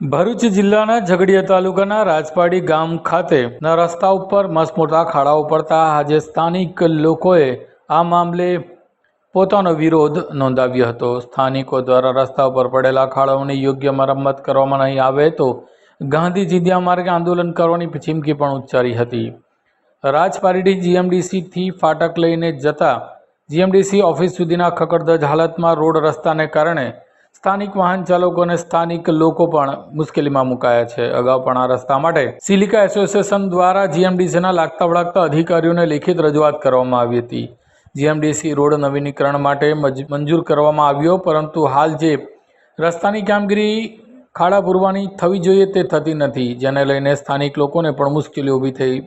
ભરૂચ જિલ્લાના ઝઘડિયા તાલુકાના રાજપાડી ગામ ખાતેના રસ્તા ઉપર મસ્ત મોટા ખાડાઓ પડતા આજે સ્થાનિક લોકોએ આ મામલે પોતાનો વિરોધ નોંધાવ્યો હતો. સ્થાનિકો દ્વારા રસ્તા ઉપર પડેલા ખાડાઓની યોગ્ય મરમ્મત કરવામાં નહીં આવે તો ગાંધી જીદ્યા માર્ગે આંદોલન કરવાની ચીમકી પણ ઉચ્ચારી હતી. રાજપારડી જીએમડીસીથી ફાટક લઈને જતા જીએમડીસી ઓફિસ સુધીના ખકડધજ હાલતમાં રોડ રસ્તાને કારણે સ્થાનિક વાહન ચાલકો અને સ્થાનિક લોકો પણ મુશ્કેલીમાં મુકાયા છે. અગાઉ પણ આ રસ્તા માટે સિલિકા એસોસિએશન દ્વારા જીએમડીસીના લાગતા વળગતા અધિકારીઓને લેખિત રજૂઆત કરવામાં આવી હતી. જીએમડીસી રોડ નવીનીકરણ માટે મજ- મંજૂર કરવામાં આવ્યો, પરંતુ હાલ જે રસ્તાની કામગીરી ખાડા પૂરવાની થવી જોઈએ તે થતી નથી, જેને લઈને સ્થાનિક લોકોને પણ મુશ્કેલી ઊભી થઈ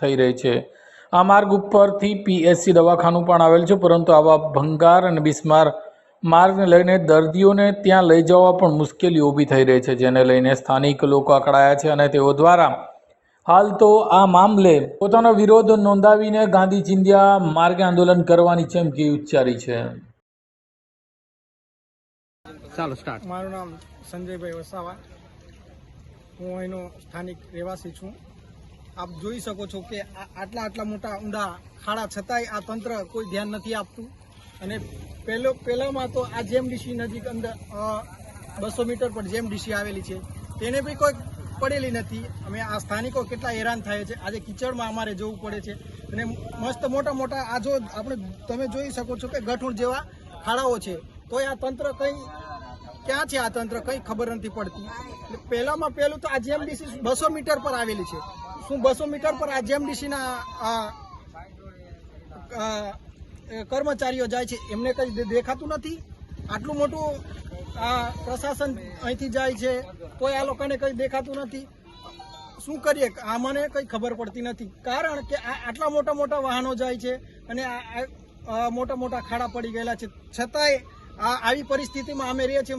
થઈ રહી છે. આ માર્ગ ઉપરથી પીએસસી દવાખાનું પણ આવેલ છે, પરંતુ આવા ભંગાર અને બિસ્માર માર્ગને લઈને દર્દીઓને ત્યાં લઈ જવા પણ મુશ્કેલી ઊભી થઈ રહી છે જેને લઈને સ્થાનિક લોકો અકળાયા છે અને તેઓ દ્વારા હાલ તો આ મામલે પોતાનો વિરોધ નોંધાવીને ગાંધી ચિંધ્યા માર્ગે આંદોલન કરવાની ચમકી ઉચ્ચારી છે. ચાલો સ્ટાર્ટ મારું નામ સંજયભાઈ વસાવા. હું અહીંનો સ્થાનિક રહેવાસી છું. આપ જોઈ શકો છો કે આ- આટલા આટલા મોટા ઊંડા ખાડા છતાંય આ તંત્ર કોઈ ધ્યાન નથી આપતું. અને પહેલો પહેલામાં તો આ જેમડીસી નજીક અંદર બસો મીટર પર જેમડીસી આવેલી છે, તેને બી કોઈ પડેલી નથી. અમે આ સ્થાનિકો કેટલા હેરાન થાય છે. આજે કિચડમાં અમારે જવું પડે છે. અને મસ્ત મોટા મોટા આ જો આપણે તમે જોઈ શકો છો કે ગઠુણ જેવા ખાડાઓ છે. તોય આ તંત્ર કંઈ ક્યાં છે આ તંત્ર? કંઈ ખબર નથી પડતી. પહેલામાં પહેલું તો આ જેમડીસી બસો મીટર પર આવેલી છે. શું બસો મીટર પર આ જેમડીસીના કર્મચારીઓ જાય છે, એમને કઈ દેખાતું નથી. આટલું મોટું આ પ્રશાસન અહીંથી જાય છે કોઈ આ લોકોને કઈ દેખાતું નથી. શું કરીએ? આ મને કઈ ખબર પડતી નથી. કારણ કે આટલા મોટા મોટા વાહનો જાય છે અને મોટા મોટા ખાડા પડી ગયેલા છે. છતાંય આ આવી પરિસ્થિતિમાં અમે રહીએ છીએ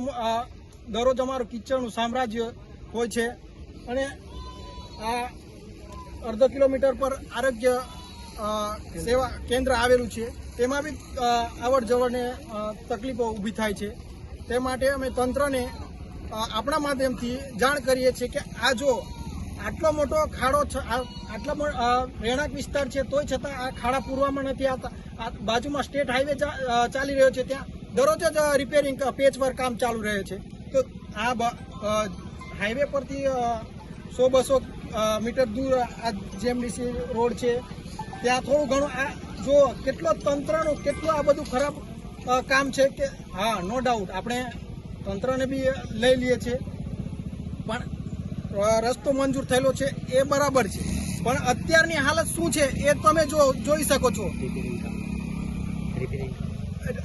દરરોજ અમારું કિચડનું સામ્રાજ્ય હોય છે. અને આ અડધો કિલોમીટર પર આરોગ્ય સેવા કેન્દ્ર આવેલું છે. તેમાં બી આવડ જવડને તકલીફો ઊભી થાય છે. તે માટે અમે તંત્રને આપણા માધ્યમથી જાણ કરીએ છીએ કે આ જો આટલો મોટો ખાડો આટલા રહેણાંક વિસ્તાર છે, તોય છતાં આ ખાડા પૂરવામાં નથી આવતા. બાજુમાં સ્ટેટ હાઈવે ચાલી રહ્યો છે, ત્યાં દરરોજ જ રિપેરિંગ પેચ વર્ક કામ ચાલુ રહે છે. તો આ હાઈવે પરથી સો બસો મીટર દૂર આ જેમડીસી રોડ છે ત્યાં થોડું ઘણું આ જો કેટલો તંત્રનું કેટલું આ બધું ખરાબ કામ છે કે હા નો ડાઉટ આપણે તંત્રને બી લઈ લઈએ છીએ. પણ રસ્તો મંજૂર થયેલો છે એ બરાબર છે. પણ અત્યારની હાલત શું છે એ તમે જો જોઈ શકો છો.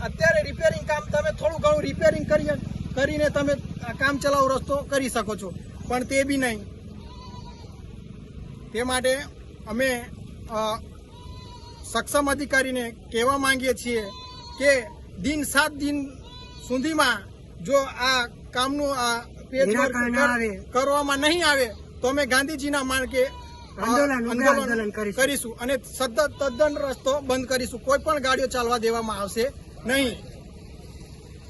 અત્યારે રિપેરિંગ કામ તમે થોડું ઘણું રિપેરિંગ કરી કરીને તમે કામ ચલાવ રસ્તો કરી શકો છો. પણ તે બી નહીં. તે માટે અમે સક્ષમ અધિકારીને કહેવા માંગીએ છીએ કે દિન સાત દિન સુધીમાં જો આ કામનું આ કરવામાં નહીં આવે તો અમે ગાંધીજીના માર્ગે આંદોલન કરીશું. અને સતત તદ્દન રસ્તો બંધ કરીશું. કોઈ પણ ગાડીઓ ચાલવા દેવામાં આવશે નહીં.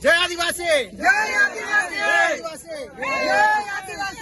જય આદિવાસી! જય આદિવાસી! જય આદિવાસી!